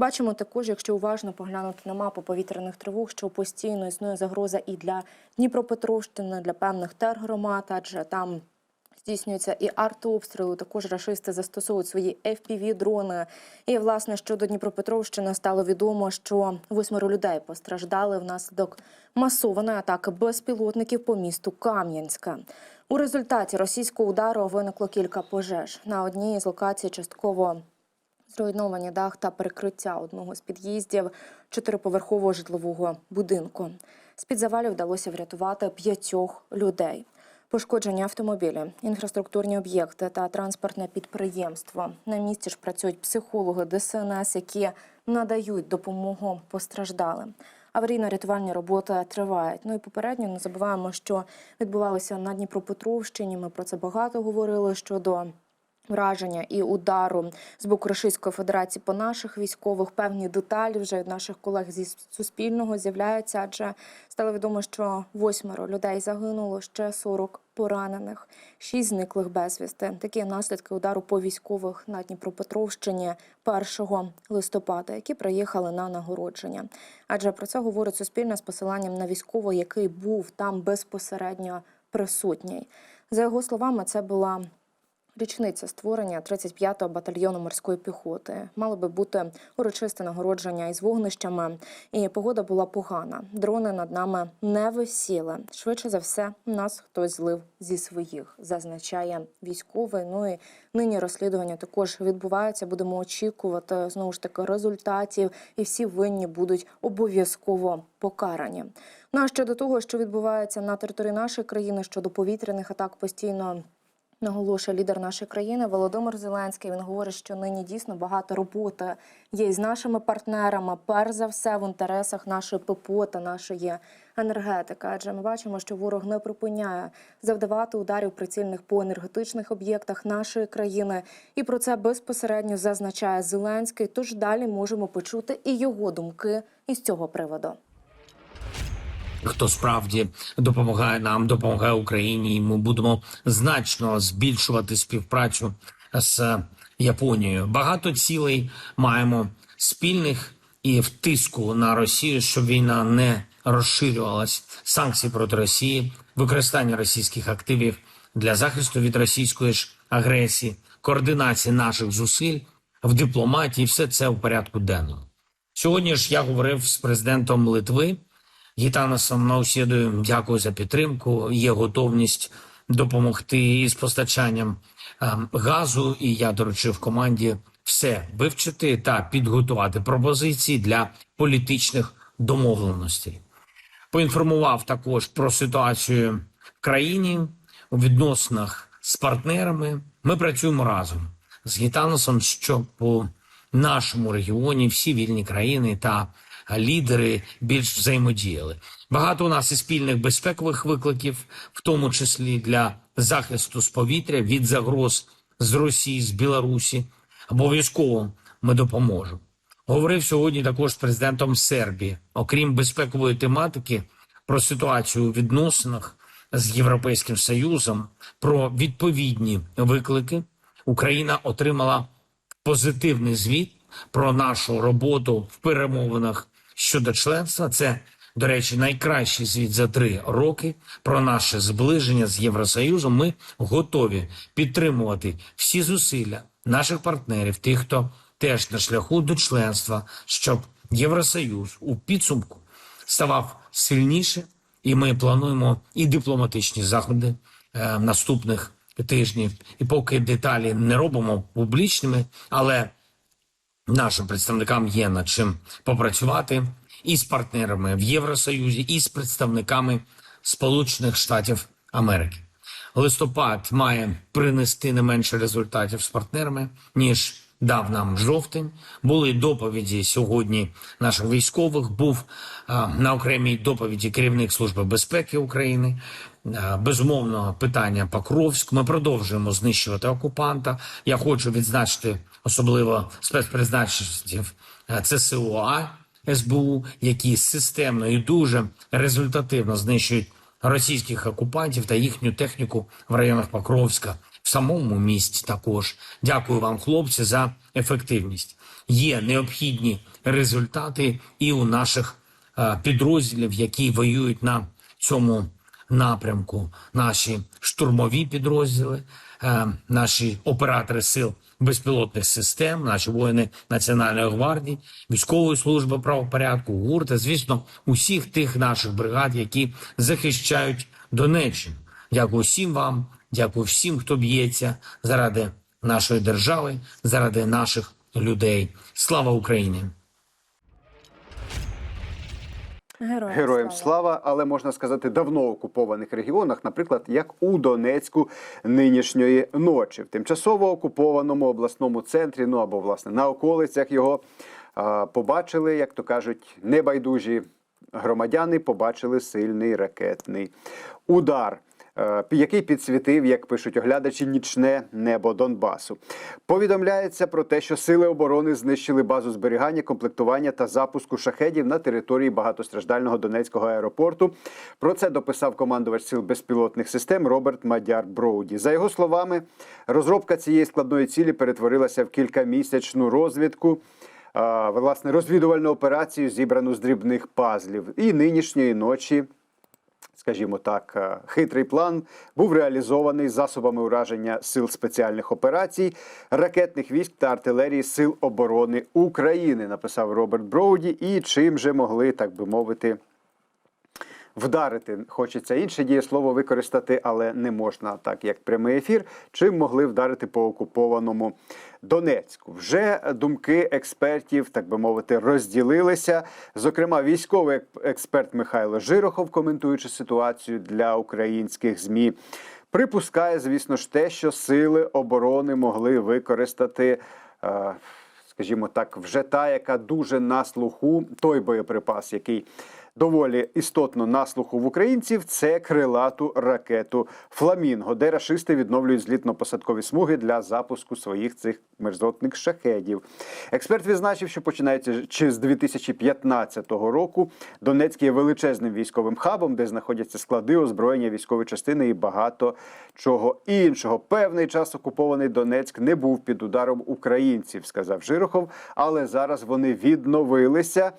Бачимо також, якщо уважно поглянути на мапу повітряних тривог, що постійно існує загроза і для Дніпропетровщини, для певних тергромад, адже там здійснюються і артобстріли. Також рашисти застосовують свої FPV-дрони. І власне щодо Дніпропетровщини стало відомо, що восьмеро людей постраждали внаслідок масованої атаки безпілотників по місту Кам'янська. У результаті російського удару виникло кілька пожеж. На одній з локацій частково зруйновані дах та перекриття одного з під'їздів чотириповерхового житлового будинку. З-під завалів вдалося врятувати п'ятьох людей. Пошкоджені автомобілі, інфраструктурні об'єкти та транспортне підприємство. На місці ж працюють психологи ДСНС, які надають допомогу постраждалим. Аварійно-рятувальні роботи тривають. Ну і попередньо не забуваємо, що відбувалося на Дніпропетровщині. Ми про це багато говорили щодо враження і удару з боку Російської Федерації по наших військових. Певні деталі вже наших колег зі Суспільного з'являються, адже стало відомо, що восьмеро людей загинуло, ще 40 поранених, шість зниклих безвісти. Такі наслідки удару по військових на Дніпропетровщині 1 листопада, які приїхали на нагородження. Адже про це говорить Суспільне з посиланням на військового, який був там безпосередньо присутній. За його словами, це була Річниця створення 35-го батальйону морської піхоти мало би бути урочисте нагородження із вогнищами, і погода була погана. Дрони над нами не висіли. Швидше за все, нас хтось злив зі своїх, зазначає військовий. Ну і нині розслідування також відбувається. Будемо очікувати знову ж таки результатів, і всі винні будуть обов'язково покарані. Ну а щодо того, що відбувається на території нашої країни щодо повітряних атак, постійно. Наголошує лідер нашої країни Володимир Зеленський. Він говорить, що нині дійсно багато роботи є із нашими партнерами. Перш за все в інтересах нашої ППО та нашої енергетики. Адже ми бачимо, що ворог не припиняє завдавати ударів прицільних по енергетичних об'єктах нашої країни. І про це безпосередньо зазначає Зеленський. Тож далі можемо почути і його думки із цього приводу. Хто справді допомагає нам, допомагає Україні, і ми будемо значно збільшувати співпрацю з Японією. Багато цілей маємо спільних і в тиску на Росію, щоб війна не розширювалась. Санкції проти Росії, використання російських активів для захисту від російської ж агресії, координації наших зусиль в дипломатії. Все це в порядку денному. Сьогодні ж я говорив з президентом Литви. Гітанасом Наусєдою дякую за підтримку. Є готовність допомогти із постачанням е, газу. І я доручив команді все вивчити та підготувати пропозиції для політичних домовленостей. Поінформував також про ситуацію в країні у відносинах з партнерами. Ми працюємо разом з Гітаносом, щоб у нашому регіоні всі вільні країни та лідери більш взаємодіяли. Багато у нас і спільних безпекових викликів, в тому числі для захисту з повітря від загроз з Росії, з Білорусі. Обов'язково ми допоможемо. Говорив сьогодні також з президентом Сербії, окрім безпекової тематики, про ситуацію у відносинах з Європейським Союзом, про відповідні виклики. Україна отримала позитивний звіт про нашу роботу в перемовинах щодо членства. Це, до речі, найкращий звіт за три роки про наше зближення з Євросоюзом. Ми готові підтримувати всі зусилля наших партнерів, тих, хто теж на шляху до членства, щоб Євросоюз у підсумку ставав сильніше, і ми плануємо і дипломатичні заходи е, наступних тижнів. І поки деталі не робимо публічними, але нашим представникам є над чим попрацювати і з партнерами в Євросоюзі, і з представниками Сполучених Штатів Америки. Листопад має принести не менше результатів з партнерами ніж дав нам жовтень. Були доповіді сьогодні наших військових. Був а, на окремій доповіді керівник служби безпеки України. А, безумовно, питання Покровськ. Ми продовжуємо знищувати окупанта. Я хочу відзначити особливо спецпризначенців а, ЦСУА СБУ, які системно і дуже результативно знищують російських окупантів та їхню техніку в районах Покровська, в самому місті також. Дякую вам, хлопці, за ефективність. є необхідні результати і у наших е, підрозділів, які воюють на цьому напрямку. Наші штурмові підрозділи, е, наші оператори сил безпілотних систем, наші воїни Національної гвардії, військової служби правопорядку, ГУР та, звісно, усіх тих наших бригад, які захищають Донеччину. Дякую всім вам, дякую всім, хто б'ється заради нашої держави, заради наших людей. Слава Україні! Героям, Героям слава, але можна сказати, давно окупованих регіонах, наприклад, як у Донецьку нинішньої ночі, в тимчасово окупованому обласному центрі, ну або власне на околицях його а, побачили, як то кажуть, небайдужі громадяни побачили сильний ракетний удар. Е, Який підсвітив, як пишуть оглядачі, нічне небо Донбасу. Повідомляється про те, що сили оборони знищили базу зберігання, комплектування та запуску шахедів на території багатостраждального Донецького аеропорту. Про це дописав командувач сил безпілотних систем Роберт Мадяр Броуді. За його словами, розробка цієї складної цілі перетворилася в кількамісячну розвідку. Власне, розвідувальну операцію, зібрану з дрібних пазлів. І нинішньої ночі скажімо так, е, хитрий план був реалізований засобами ураження сил спеціальних операцій, ракетних військ та артилерії Сил оборони України, написав Роберт Броуді. І чим же могли, так би мовити, вдарити. Хочеться інше дієслово використати, але не можна так, як прямий ефір. Чим могли вдарити по окупованому Донецьку? Вже думки експертів, так би мовити, розділилися. Зокрема, військовий експерт Михайло Жирохов, коментуючи ситуацію для українських змі. Припускає, звісно ж, те, що сили оборони могли використати, е, скажімо так, вже та, яка дуже на слуху, той боєприпас, який доволі істотно на слуху в українців, це крилату ракету Фламінго, де рашисти відновлюють злітно-посадкові смуги для запуску своїх цих мерзотних шахедів. Експерт відзначив, що починається чи з 2015 року Донецьк є величезним військовим хабом, де знаходяться склади, озброєння, військові частини і багато чого іншого. Певний час окупований Донецьк не був під ударом українців, сказав Жирохов, але зараз вони відновилися.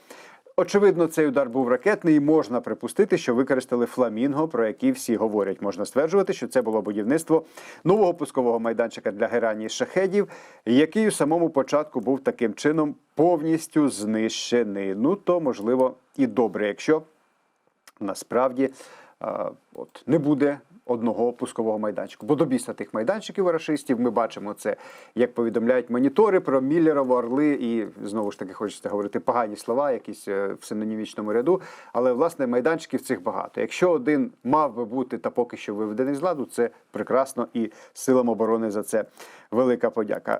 Очевидно, цей удар був ракетний, і можна припустити, що використали фламінго, про який всі говорять. Можна стверджувати, що це було будівництво нового пускового майданчика для геранії шахедів, який у самому початку був таким чином повністю знищений. Ну то можливо і добре, якщо насправді а, от не буде одного пускового майданчику. Бо до біса тих майданчиків рашистів ми бачимо це, як повідомляють монітори про Міллерово, Орли і знову ж таки хочеться говорити погані слова, якісь е, в синонімічному ряду. Але власне майданчиків цих багато. Якщо один мав би бути та поки що виведений з ладу, це прекрасно і силам оборони за це велика подяка.